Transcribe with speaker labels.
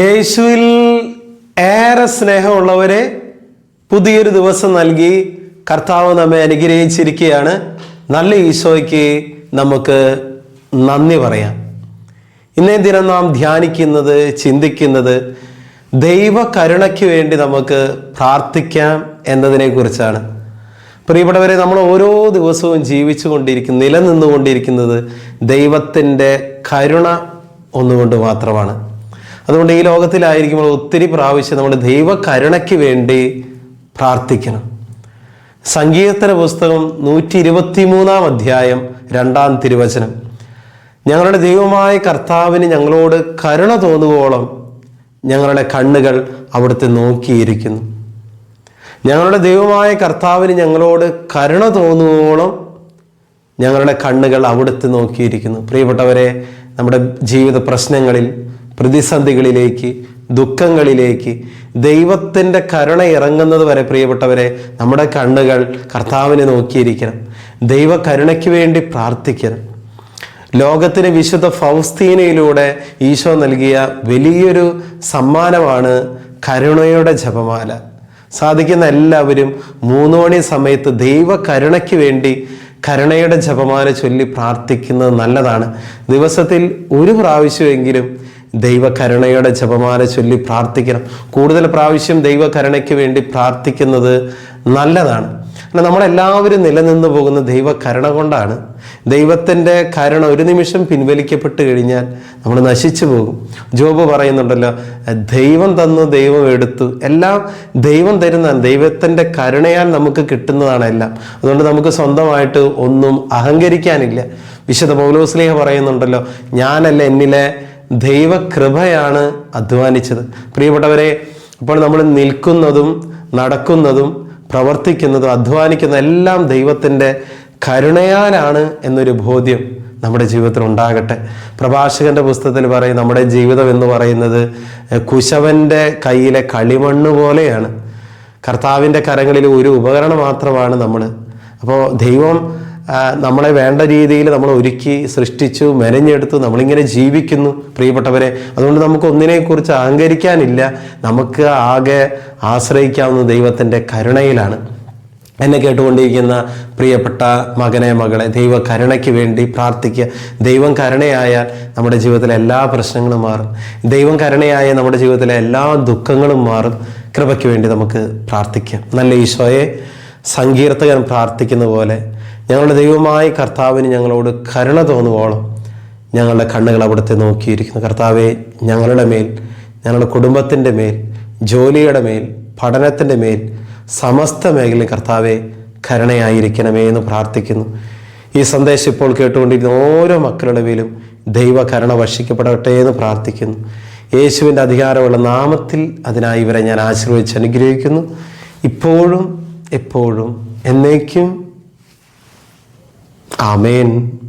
Speaker 1: യേശുവിൽ ഏറെ സ്നേഹമുള്ളവരെ പുതിയൊരു ദിവസം നൽകി കർത്താവ് നമ്മെ അനുഗ്രഹിച്ചിരിക്കുകയാണ്. നല്ല ഈശോയ്ക്ക് നമുക്ക് നന്ദി പറയാം. ഇന്നേ ദിനം നാം ധ്യാനിക്കുന്നത് ചിന്തിക്കുന്നത് ദൈവ കരുണയ്ക്ക് വേണ്ടി നമുക്ക് പ്രാർത്ഥിക്കാം എന്നതിനെ കുറിച്ചാണ് പ്രിയപ്പെട്ടവരെ നമ്മൾ ഓരോ ദിവസവും ജീവിച്ചു കൊണ്ടിരിക്കുന്ന നിലനിന്നുകൊണ്ടിരിക്കുന്നത് ദൈവത്തിന്റെ കരുണ ഒന്നുകൊണ്ട് മാത്രമാണ്. അതുകൊണ്ട് ഈ ലോകത്തിലായിരിക്കുമ്പോൾ ഒത്തിരി പ്രാവശ്യം നമ്മൾ ദൈവകരുണയ്ക്ക് വേണ്ടി പ്രാർത്ഥിക്കണം. സങ്കീർത്തന പുസ്തകം നൂറ്റി ഇരുപത്തി മൂന്നാം അധ്യായം രണ്ടാം തിരുവചനം. ഞങ്ങളുടെ ദൈവമായ കർത്താവിന് ഞങ്ങളോട് കരുണ തോന്നുവോളം ഞങ്ങളുടെ കണ്ണുകൾ അവിടുത്തെ നോക്കിയിരിക്കുന്നു. ഞങ്ങളുടെ ദൈവമായ കർത്താവിന് ഞങ്ങളോട് കരുണ തോന്നുവോളം ഞങ്ങളുടെ കണ്ണുകൾ അവിടുത്തെ നോക്കിയിരിക്കുന്നു. പ്രിയപ്പെട്ടവരെ നമ്മുടെ ജീവിത പ്രശ്നങ്ങളിൽ പ്രതിസന്ധികളിലേക്ക് ദുഃഖങ്ങളിലേക്ക് ദൈവത്തിന്റെ കരുണ ഇറങ്ങുന്നത് വരെ പ്രിയപ്പെട്ടവരെ നമ്മുടെ കണ്ണുകൾ കർത്താവിനെ നോക്കിയിരിക്കണം. ദൈവ കരുണയ്ക്ക് വേണ്ടി പ്രാർത്ഥിക്കണം. ലോകത്തിന് വിശുദ്ധ ഫൗസ്തീനയിലൂടെ ഈശോ നൽകിയ വലിയൊരു സമ്മാനമാണ് കരുണയുടെ ജപമാല. സാധിക്കുന്ന എല്ലാവരും മൂന്ന് മണി സമയത്ത് ദൈവ കരുണയ്ക്ക് വേണ്ടി കരുണയുടെ ജപമാല ചൊല്ലി പ്രാർത്ഥിക്കുന്നത് നല്ലതാണ്. ദിവസത്തിൽ ഒരു പ്രാവശ്യമെങ്കിലും ദൈവ കരുണയുടെ ജപമാല ചൊല്ലി പ്രാർത്ഥിക്കണം. കൂടുതൽ പ്രാവശ്യം ദൈവകരുണയ്ക്ക് വേണ്ടി പ്രാർത്ഥിക്കുന്നത് നല്ലതാണ്. കാരണം നമ്മളെല്ലാവരും നിലനിന്ന് പോകുന്ന ദൈവകരുണ കൊണ്ടാണ് ദൈവത്തിന്റെ കരുണ ഒരു നിമിഷം പിൻവലിക്കപ്പെട്ട് കഴിഞ്ഞാൽ നമ്മൾ നശിച്ചു പോകും. ജോബ് പറയുന്നുണ്ടല്ലോ ദൈവം തന്നു ദൈവം എടുത്തു. എല്ലാം ദൈവം തരുന്നതാണ് ദൈവത്തിന്റെ കരുണയാൽ നമുക്ക് കിട്ടുന്നതാണ് എല്ലാം. അതുകൊണ്ട് നമുക്ക് സ്വന്തമായിട്ട് ഒന്നും അഹങ്കരിക്കാനില്ല. വിശുദ്ധ പൗലോസ്ലേഹ പറയുന്നുണ്ടല്ലോ ഞാനല്ല എന്നിലെ ദൈവകൃപയാണ് അധ്വാനിച്ചത്. പ്രിയപ്പെട്ടവരെ അപ്പോൾ നമ്മൾ നിൽക്കുന്നതും നടക്കുന്നതും പ്രവർത്തിക്കുന്നതും അധ്വാനിക്കുന്നതും എല്ലാം ദൈവത്തിന്റെ കരുണയാലാണ് എന്നൊരു ബോധ്യം നമ്മുടെ ജീവിതത്തിൽ ഉണ്ടാകട്ടെ. പ്രഭാഷകന്റെ പുസ്തകത്തിൽ പറയും നമ്മുടെ ജീവിതം എന്ന് പറയുന്നത് കുശവന്റെ കയ്യിലെ കളിമണ്ണ് പോലെയാണ്. കർത്താവിന്റെ കരങ്ങളിൽ ഒരു ഉപകരണം മാത്രമാണ് നമ്മൾ. അപ്പോൾ ദൈവം നമ്മളെ വേണ്ട രീതിയിൽ നമ്മൾ ഒരുക്കി സൃഷ്ടിച്ചു മെനഞ്ഞെടുത്തു നമ്മളിങ്ങനെ ജീവിക്കുന്നു പ്രിയപ്പെട്ടവരെ. അതുകൊണ്ട് നമുക്ക് ഒന്നിനെക്കുറിച്ച് അഹങ്കരിക്കാനില്ല. നമുക്ക് ആകെ ആശ്രയിക്കാവുന്ന ദൈവത്തിന്റെ കരുണയിലാണ്. എന്നെ കേട്ടുകൊണ്ടിരിക്കുന്ന പ്രിയപ്പെട്ട മകനെ മകളെ ദൈവ കരുണയ്ക്ക് വേണ്ടി പ്രാർത്ഥിക്കുക. ദൈവം കരുണയായാൽ നമ്മുടെ ജീവിതത്തിലെ എല്ലാ പ്രശ്നങ്ങളും മാറും. ദൈവം കരുണയായ നമ്മുടെ ജീവിതത്തിലെ എല്ലാ ദുഃഖങ്ങളും മാറും. കൃപയ്ക്ക് വേണ്ടി നമുക്ക് പ്രാർത്ഥിക്കാം. നല്ല ഈശോയെ സങ്കീർത്തകൻ പ്രാർത്ഥിക്കുന്ന പോലെ ഞങ്ങളുടെ ദൈവമായ കർത്താവിന് ഞങ്ങളോട് കരുണ തോന്നുവോളം ഞങ്ങളുടെ കണ്ണുകൾ അവിടുത്തെ നോക്കിയിരിക്കുന്നു. കർത്താവെ ഞങ്ങളുടെ മേൽ ഞങ്ങളുടെ കുടുംബത്തിന്റെ മേൽ ജോലിയുടെ മേൽ പഠനത്തിന്റെ മേൽ സമസ്ത മേഖലയിൽ കർത്താവെ കരുണയായിരിക്കണമേ എന്ന് പ്രാർത്ഥിക്കുന്നു. ഈ സന്ദേശം ഇപ്പോൾ കേട്ടുകൊണ്ടിരുന്ന ഓരോ മക്കളുടെ മേലും ദൈവ കരുണ വർഷിക്കപ്പെടട്ടെ എന്ന് പ്രാർത്ഥിക്കുന്നു. യേശുവിന്റെ അധികാരമുള്ള നാമത്തിൽ അതിനായി ഇവരെ ഞാൻ ആശീർവദിച്ച് അനുഗ്രഹിക്കുന്നു. ഇപ്പോഴും എപ്പോഴും എന്നേക്കും Amen.